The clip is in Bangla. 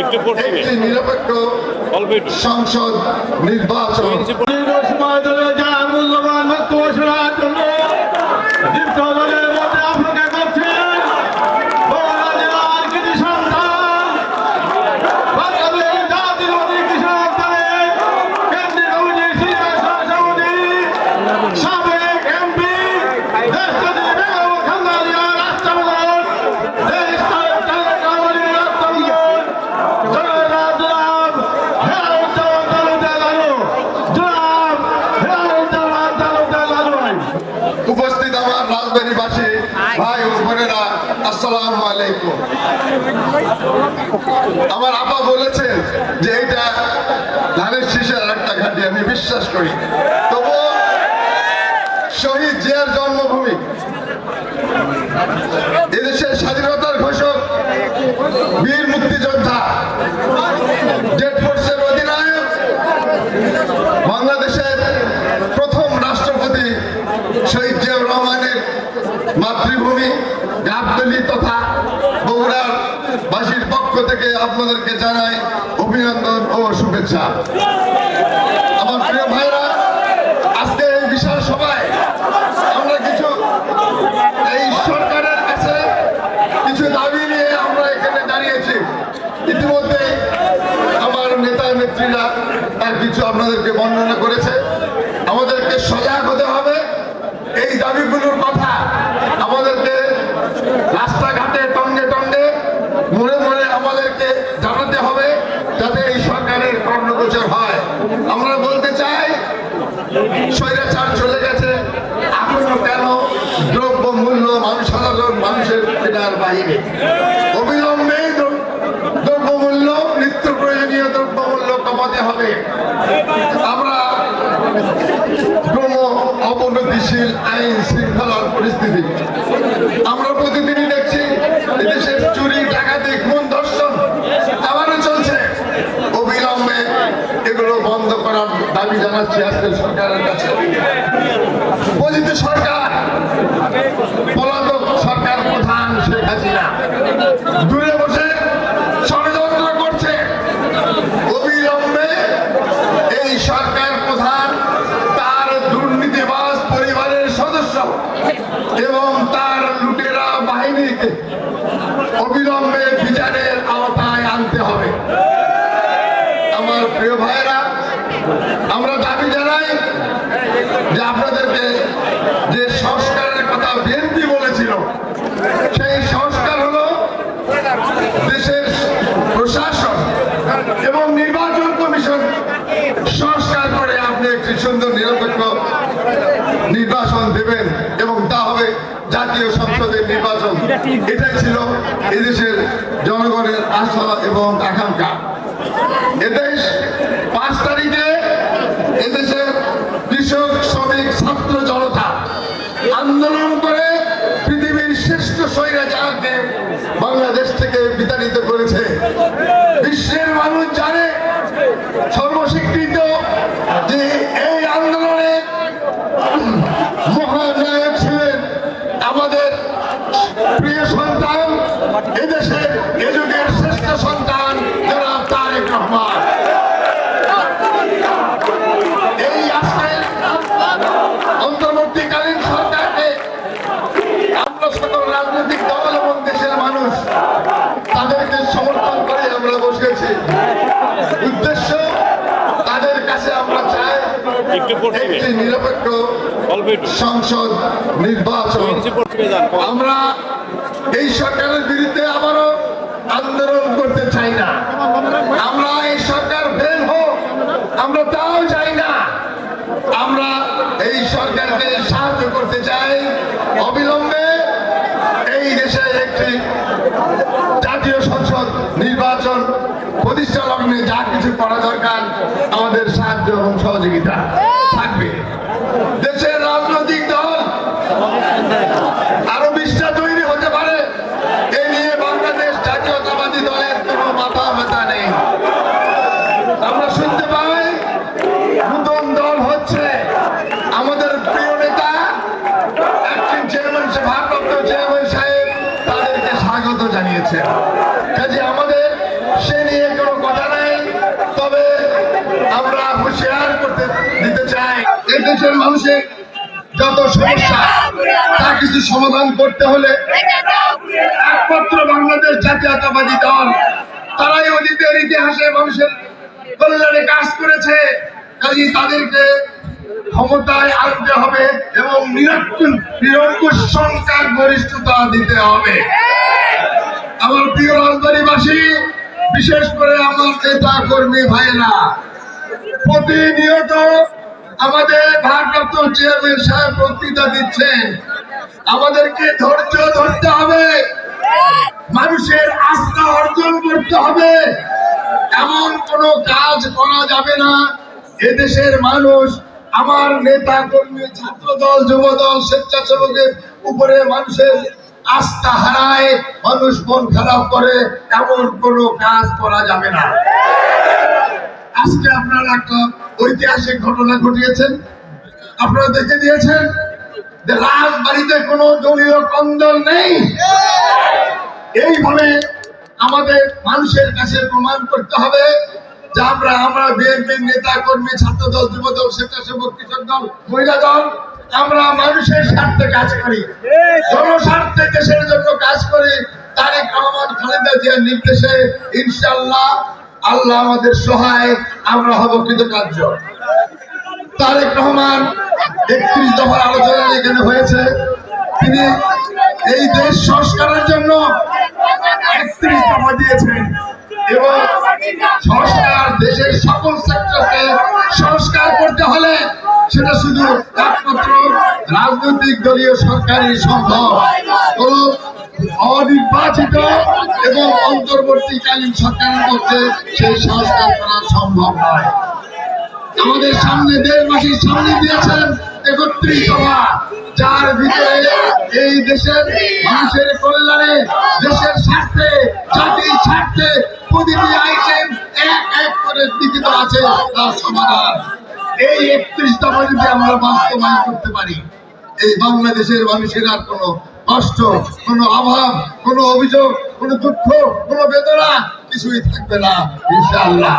একটু পশ্চিমে। একটি নিরপেক্ষ অল্প। সংসদ নির্বাচন দীর্ঘ সময় ধরে যা মূল্যবান বক্তব্য আমার ভাই বোনেরা, আসসালামু আলাইকুম। আমার আপা বলেছেন যে এটা ধানের শীষের একটা ঘাঁটি, আমি বিশ্বাস করি। তবুও শহীদ জিয়ার জন্মভূমি, এদেশের স্বাধীনতার ঘোষক বীর মুক্তিযোদ্ধা মাতৃভূমি, গাবতলি তথা বগুড়ার বাসীর পক্ষ থেকে আপনাদেরকে জানাই অভিনন্দন ও শুভেচ্ছা। আমার প্রিয় ভাইরা আজকে এই বিশাল সভায় আমরা কিছু এই সরকারের কাছে কিছু দাবি নিয়ে আমরা এখানে দাঁড়িয়েছি। ইতিমধ্যে আমার নেতা নেত্রীরা তার কিছু আপনাদেরকে বর্ণনা করেছে। আমাদেরকে সজাগ হতে হবে। এই দাবিগুলোর কথা আমাদেরকে জানাতে হবে যাতে এই সরকারের কর্মগোচর হয়। আমরা বলতে চাই, স্বৈরাচার চলে গেছে, এখনও কেন দ্রব্য মূল্য মানুষ, সাধারণ মানুষের কেনার বাইরে দাবি জানাচ্ছি আজকে সরকারের কাছে পতিত সরকার তার দুর্নীতিবাজ পরিবারের সদস্য এবং তার লুটেরা বাহিনীকে অবিলম্বে বিচারের আওতায় আনতে হবে। আমার প্রিয় ভাইয়েরা আমরা দাবি জানাই যে আপনাদেরকে যে সংস্কারের কথা বিএনপি বলেছিল সেই সংস্কার হলো দেশের প্রশাসন এবং নির্বাচন কমিশন সংস্কার করে আপনি একটি সুন্দর নিরপেক্ষ নির্বাচন দেবেন এবং তা হবে জাতীয় সংসদের নির্বাচন। এটাই ছিল এদেশের জনগণের আশা এবং আকাঙ্ক্ষা। এদেশ পাঁচ তারিখে এদেশের কৃষক, শ্রমিক, ছাত্র জনতা আন্দোলন করে পৃথিবীর শ্রেষ্ঠ স্বৈরাচারকে বাংলাদেশ থেকে বিতাড়িত করেছে বিশ্বের মানুষ জানে সর্বস্বীকৃত যে এই আন্দোলনে মহানায়ক ছিলেন আমাদের প্রিয় সন্তান এদেশের এ যুগের শ্রেষ্ঠ সন্তান জনাব তারেক রহমান এই আজকের অন্তর্বর্তীকালীন সরকারকে আমরা সকল রাজনৈতিক দল এবং দেশের মানুষ তাদেরকে সমর্থন করে আমরা বসেছি উদ্দেশ্য তাদের কাছে আমরা চাই একটু নিরপেক্ষ সংসদ নির্বাচন। আমরা এই সরকারের বিরুদ্ধে আবারও আন্দোলন করতে চাই না। আমরা এই সরকার ফেল হোক আমরা তাও চাই না। আমরা এই সরকারকে সাহায্য করতে চাই। অবিলম্বে এই দেশে একটি জাতীয় সংসদ নির্বাচন লগ্নে যা কিছু করা দরকার, আমাদের সাহায্য এবং সহযোগিতা থাকবে। দেশের রাজনৈতিক দল আরও বিশটা তৈরি হতে পারে। এ নিয়ে বাংলাদেশ জাতীয়তাবাদী দলের কোনো মাথা ব্যথা নেই। আমরা শুনতে পাই, নতুন দল হচ্ছে আমাদের প্রিয় নেতা একজন চেয়ারম্যান ভারপ্রাপ্ত চেয়ারম্যান সাহেব, তাদেরকে স্বাগত জানিয়েছে কাজে আমাদের সে নিয়ে কোনো কথা নাই। তবে আমরা করতে দিতে চাই। দেশের মানুষের যত সমস্যা তা কিছু সমাধান করতে হলে একমাত্র বাংলাদেশ জাতীয়তাবাদী দল, তারাই অতীতের ইতিহাসে মানুষের কল্যাণে কাজ করেছে। কাজে তাদেরকে ক্ষমতায় আনতে হবে এবং নিরঙ্কুশ সংখ্যার গরিষ্ঠতা দিতে হবে। আমার প্রিয় রাজধানীবাসী বিশেষ করে আমার নেতা কর্মী ভাইয়েরা, প্রতিনিয়ত আমাদের ভারপ্রাপ্ত চেয়ারম্যান সাহেব বক্তৃতা দিচ্ছেন। আমাদেরকে ধৈর্য ধরতে হবে। মানুষের আস্থা অর্জন করতে হবে। এমন কোনো কাজ করা যাবে না। এদেশের মানুষ, আমার নেতা কর্মী ছাত্র দল যুব দল স্বেচ্ছাসেবকের উপরে মানুষের আস্থা হারায়, মানুষ মন খারাপ করে, এমন কোনো কাজ করা যাবে না। আজকে আপনারা একটা ঐতিহাসিক ঘটনা ঘটিয়েছেন। আপনারা দেখে দিয়েছেন যে রাজবাড়িতে কোনো দলীয় কন্দল নেই। এইভাবে আমাদের মানুষের কাছে প্রমাণ করতে হবে যে আমরা আমরা বিএনপির নেতা, কর্মী ছাত্র দল যুব স্বেচ্ছাসেবক, কৃষক দল, মহিলা দল আমরা মানুষের স্বার্থে কাজ করি। জনস্বার্থে দেশের জন্য কাজ করি। তারেক রহমান খালেদা জিয়ার নির্দেশে ইনশাল্লাহ আল্লাহ আমাদের সহায় আমরা হব কৃতকার্য। তারেক রহমান একত্রিশ দফার আলোচনা এখানে হয়েছে। তিনি এই দেশ সংস্কারের জন্য একত্রিশ দফা দিয়েছেন এবং সংস্কার দেশের সকল সেক্টরকে সংস্কার করতে হলে সেটা শুধু একমাত্র রাজনৈতিক দলীয় সরকারই সম্ভব অনির্বাচিত এবং অন্তর্বর্তীকালীন সরকারের মধ্যে সেই সংস্কার করা সম্ভব নয়। আমাদের সামনে দেড় মাসের সামনে দিয়েছেন একত্রিশ দফা যার ভিতরে এই দেশের মানুষের কল্যাণে, দেশের স্বার্থে, জাতির স্বার্থে প্রতিটি আইটেম এক এক করে লিখিত আছে তার সমাধান। এই একত্রিশ দফা যদি আমরা বাস্তবায়ন করতে পারি এই বাংলাদেশের মানুষের আর কোনো কষ্ট, কোনো অভাব, কোনো অভিযোগ, কোনো দুঃখ, কোন বেদনা কিছুই থাকবে না, ইনশাআল্লাহ।